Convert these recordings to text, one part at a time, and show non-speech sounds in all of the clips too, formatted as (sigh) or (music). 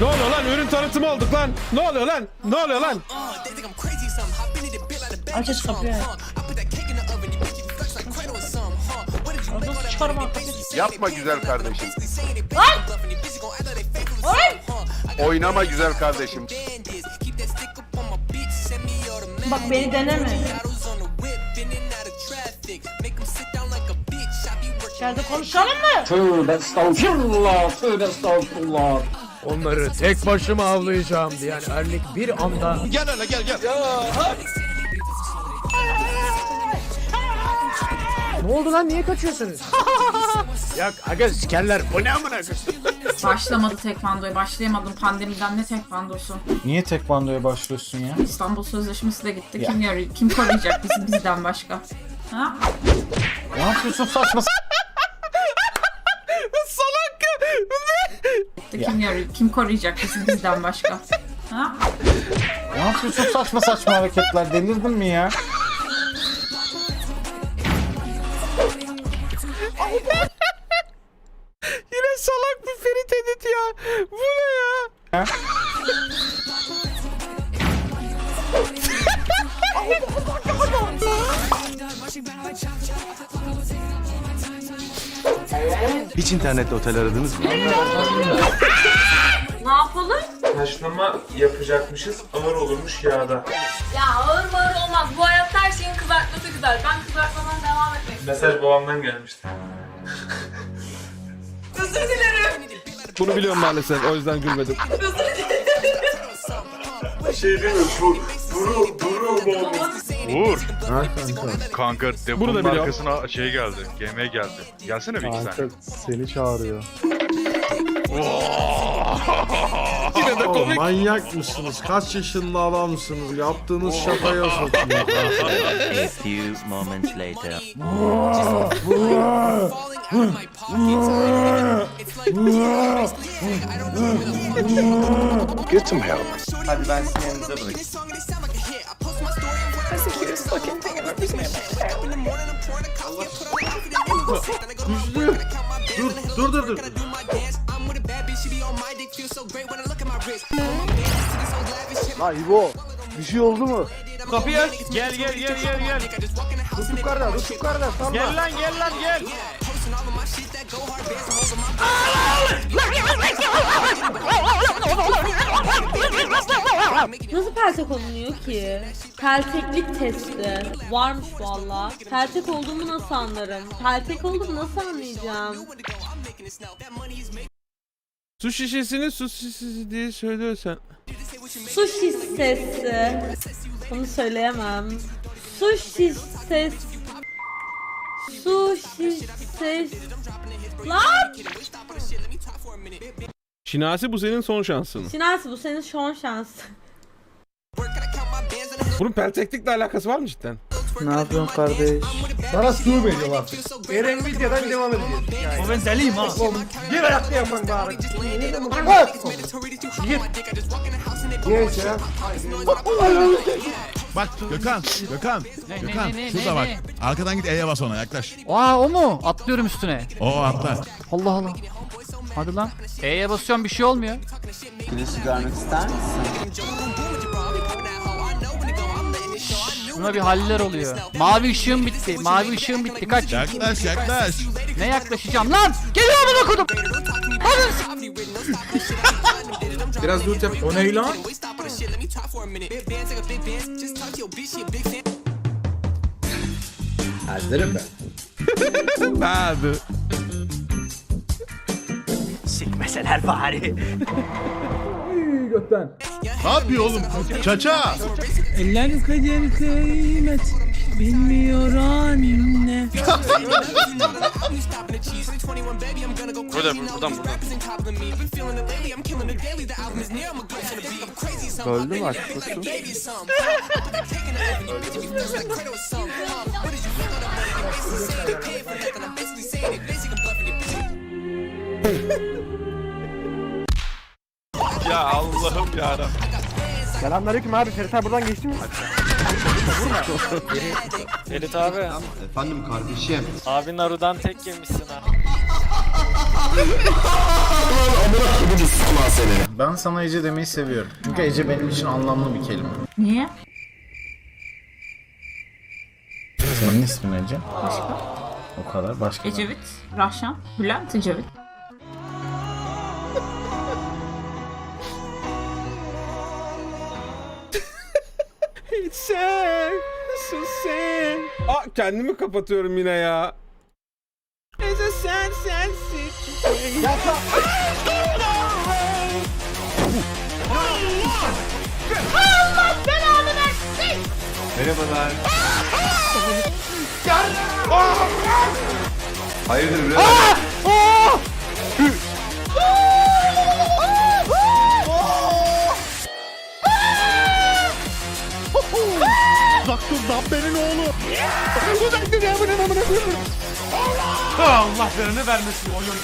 Ne oluyor lan? Ürün tanıtımı olduk lan. Ne oluyor lan? Ne oluyor lan? Aç aç kapıyı. Nasıl çıkarma? Yapma güzel kardeşim. Ay! Oynama güzel kardeşim. Bak beni deneme. İçeride konuşalım mı? Tövbe estağfurullah, tövbe estağfurullah. Onları tek başıma avlayacağım diyen erlik bir anda... Gel hele gel gel. Ne oldu lan? Niye kaçıyorsunuz? (laughs) ya aga sikerler. Bu ne amına koyayım? Başlamadı tekvandoya. Başlayamadım pandemiden ne tekvandosu. Niye tekvandoya başlıyorsun ya? İstanbul Sözleşmesi de gitti. Kim yarı kim koruyacak bizi bizden başka? Ha? Ne yapıyorsun saçma s- Salak. Gitti. Kim yarı kim koruyacak bizi bizden başka? Ha? Ne yapıyorsun saçma saçma hareketler delirdin mi ya? İnternette otel aradınız mı? Ne yapalım? Haşlama yapacakmışız. Ağır olurmuş yağda. Ya ağır ağır olmaz. Bu hayatta her şeyin kızartması güzel. Ben kızartmadan devam etmek Mesaj babamdan gelmişti. (laughs) Özür dilerim. Bunu biliyorum maalesef. O yüzden gülmedim. Şey değil mi? Bu, buru, buru mu Uğur. Kanka Bunu da deponun biliyorum. arkasına şey geldi. GM geldi. Gelsene bir iki saniye. seni çağırıyor. Yine de komik. manyak mısınız? Kaç yaşında adamsınız? Yaptığınız şakaya sokayım. (laughs) A few moments later. Get some help. Hadi ben sizin yanınıza bırakayım. Dur dur dur dur. Lan İbo bir şey oldu mu? Kapıyı aç. Gel gel gel gel gel. Yukarıda tut yukarıda salma. Gel lan gel lan gel. Nasıl peltek olunuyor ki? Pelteklik testi. Varmış valla. Peltek olduğumu nasıl anlarım? Peltek olduğumu nasıl anlayacağım? Su şişesini su şişesi diye söylüyorsan. Su şişesi. Bunu söyleyemem. Su şişesi. Su şişesi. Lan! Şinasi bu senin son şansın. Şinasi bu senin son şansın. Bunun pelteklikle alakası var mı cidden? Ne yapıyorsun kardeş? Sana su veriyorum artık. Eren videodan devam edeceğiz. O ben deliyim ha. Gir ayakta yapın bari. Bak! Gir. Neyse ya. Bak Gökhan, Gökhan, Gökhan şurada bak. Arkadan git E'ye bas ona yaklaş. Aa o mu? Atlıyorum üstüne. O atla. Allah Allah. Hadi lan. E'ye basıyorum bir şey olmuyor. Güneşi görmek ister misin? Buna bir haller oluyor. Mavi ışığım bitti. Mavi ışığım bitti. Kaç. Yaklaş yaklaş. Ne yaklaşacağım lan? Geliyor amına kodum. Biraz dur yap. O ne lan? Hazırım ben. (laughs) Hadi. Sikmeseler bari. Ne yapıyor oğlum? Çaça. Eller kader kıymet bilmiyor anne. Burada buradan buradan. Öldü mü aşk kutu? Ya Allah'ım ya Selamünaleyküm abi. Ferit abi buradan geçti mi? Ferit abi, Efendim kardeşim. abi Naru'dan tek yemişsin ha. Ben sana Ece demeyi seviyorum. Çünkü Ece benim için anlamlı bir kelime. Niye? Senin ismin Ece. Başka? O kadar. Başka. Ecevit, Rahşan, Bülent Ecevit. Sen, sen. Aa kendimi kapatıyorum yine ya. Neyse sen sensin. Merhabalar. Hayırdır birader? Allah belanı vermesin oyun.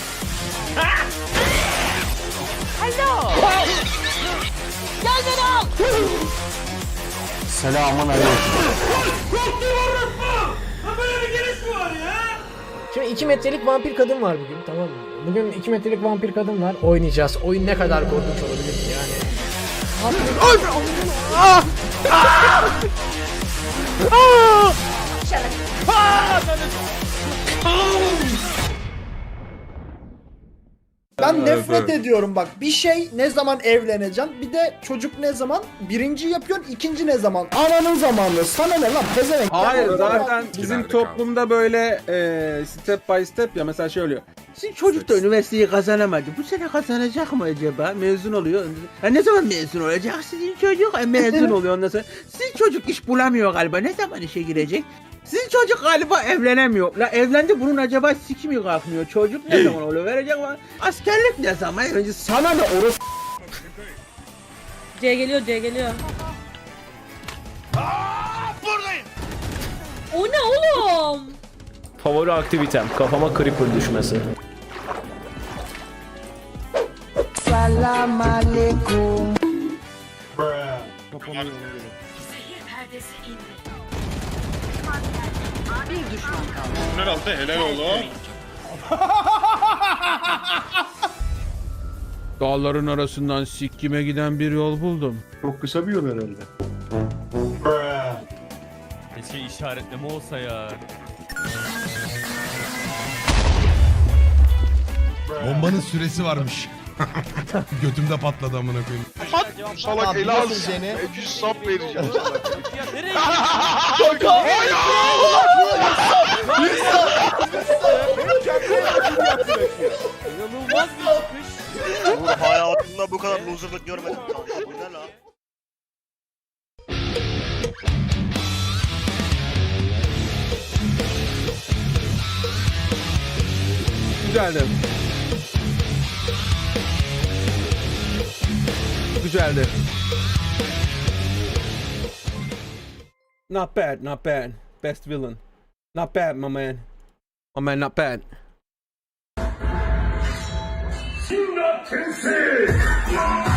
Selamun aleyküm. Şimdi 2 metrelik vampir kadın var bugün tamam mı? Bugün 2 metrelik vampir kadın var. Oynayacağız. Oyun ne kadar korkunç olabilir ki yani. Ben Nefret ediyorum bak. Bir şey ne zaman evleneceksin? Bir de çocuk ne zaman? Birinci yapıyorsun, ikinci ne zaman? Ananın zamanı. Sana ne lan? Pezevenk. Hayır zaten bizim toplumda böyle e, step by step ya mesela şey oluyor. Sizin çocuk da üniversiteyi kazanamadı. Bu sene kazanacak mı acaba? Mezun oluyor. Ha, ne zaman mezun olacak sizin çocuk? Ha, mezun oluyor ondan sonra. Sizin çocuk iş bulamıyor galiba. Ne zaman işe girecek? Sizin çocuk galiba evlenemiyor. La evlendi bunun acaba siki mi kalkmıyor? Çocuk ne zaman oluyor? Verecek var. Askerlik ne zaman? Önce sana ne orası? C geliyor C geliyor. Buradayım. O ne oğlum? Favori aktivitem. Kafama creeper düşmesi. Herhalde helal oğlum. (laughs) Dağların arasından sikkime giden bir yol buldum. Çok kısa bir yol herhalde. Keşke işaretleme olsa ya. Bombanın süresi varmış. (laughs) Götümde patladı amına koyayım. Salak ele al. 200 sap vereceğim sana. Hayatımda bu kadar loserlık görmedim kanka. Bu ne la? Güzeldi. Güzeldi. Not bad, not bad. Best villain. Not bad, my man. My man, not bad. Kimsin?